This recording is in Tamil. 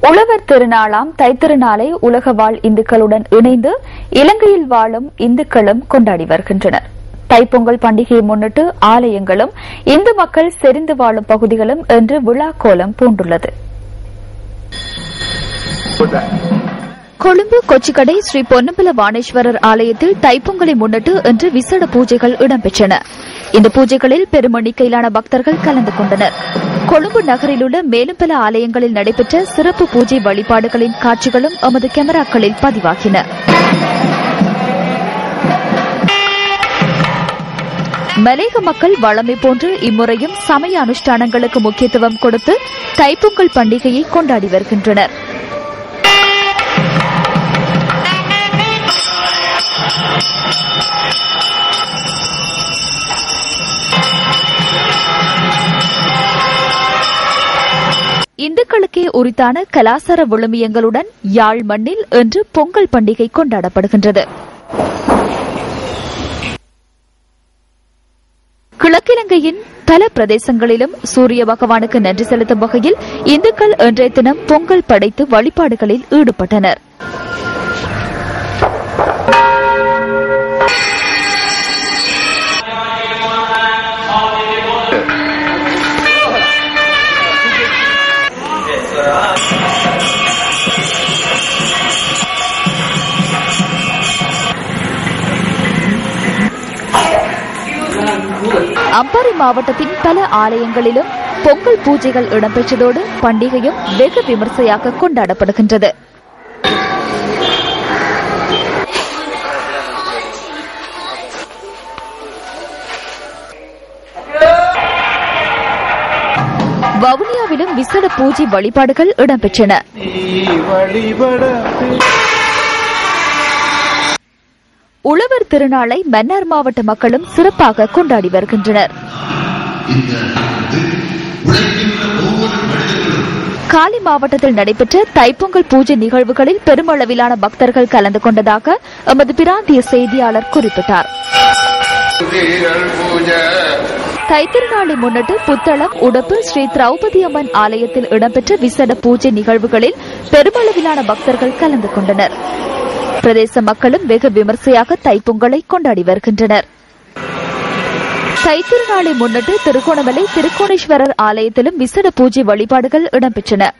உழவர் திருநாளாம் தைத்திருநாளை உலக வாழ் இந்துக்களுடன் இணைந்து இலங்கையில் வாழும் இந்துக்களும் கொண்டாடி வருகின்றனர். தைப்பொங்கல் பண்டிகையை முன்னிட்டு ஆலயங்களும் இந்து மக்கள் செறிந்து வாழும் பகுதிகளும் இன்று விழா கோலம் பூண்டுள்ளது. கொழும்பு கொச்சிக்கடை ஸ்ரீ பொன்னம்பல வாணேஸ்வரர் ஆலயத்தில் தைப்பொங்கலை முன்னிட்டு இன்று விசேட பூஜைகள் இடம்பெற்றன. இந்த பூஜைகளில் பெரும் எண்ணிக்கையிலான பக்தர்கள் கலந்து கொண்டனர். கொழும்பு நகரில் உள்ள மேலும் பல ஆலயங்களில் நடைபெற்ற சிறப்பு பூஜை வழிபாடுகளின் காட்சிகளும் எமது கேமராக்களில் பதிவாகின. மலேக மக்கள் வளமை போன்று இம்முறையும் சமய அனுஷ்டானங்களுக்கு முக்கியத்துவம் கொடுத்து தைப்பொங்கல் பண்டிகையை கொண்டாடி வருகின்றனா் இந்துக்களுக்கே உரித்தான கலாசார விழுமியங்களுடன் யாழ் மண்ணில் இன்று பொங்கல் பண்டிகை கொண்டாடப்படுகின்றது. கிழக்கிலங்கையின் பல பிரதேசங்களிலும் சூரிய பகவானுக்கு நன்றி செலுத்தும் வகையில் இந்துக்கள் இன்றைய தினம் பொங்கல் படைத்து வழிபாடுகளில் ஈடுபட்டனர். அம்பாறை மாவட்டத்தின் பல ஆலயங்களிலும் பொங்கல் பூஜைகள் இடம்பெற்றதோடு பண்டிகையும் வெகு விமர்சையாக கொண்டாடப்படுகின்றது. வவுனியாவிலும் விசேட பூஜை வழிபாடுகள் இடம்பெற்றன. உழவர் திருநாளை மன்னார் மாவட்ட மக்களும் சிறப்பாக கொண்டாடி வருகின்றனர். காலி மாவட்டத்தில் நடைபெற்ற தைப்பொங்கல் பூஜை நிகழ்வுகளில் பெருமளவிலான பக்தர்கள் கலந்து கொண்டதாக எமது பிராந்திய செய்தியாளர் குறிப்பிட்டார். தைத்திருநாளை முன்னிட்டு புத்தளம் உடப்பு ஸ்ரீ திரௌபதி அம்மன் ஆலயத்தில் இடம்பெற்ற விசேட பூஜை நிகழ்வுகளில் பெருமளவிலான பக்தர்கள் கலந்து கொண்டனர். பிரதேச மக்களும் வெகு விமர்சையாக தைப்பொங்கலை கொண்டாடி வருகின்றனர். தைத்திருநாளை முன்னிட்டு திருகோணமலை திருக்கோணேஸ்வரர் ஆலயத்திலும் விசேட பூஜை வழிபாடுகள் இடம்பெற்றன.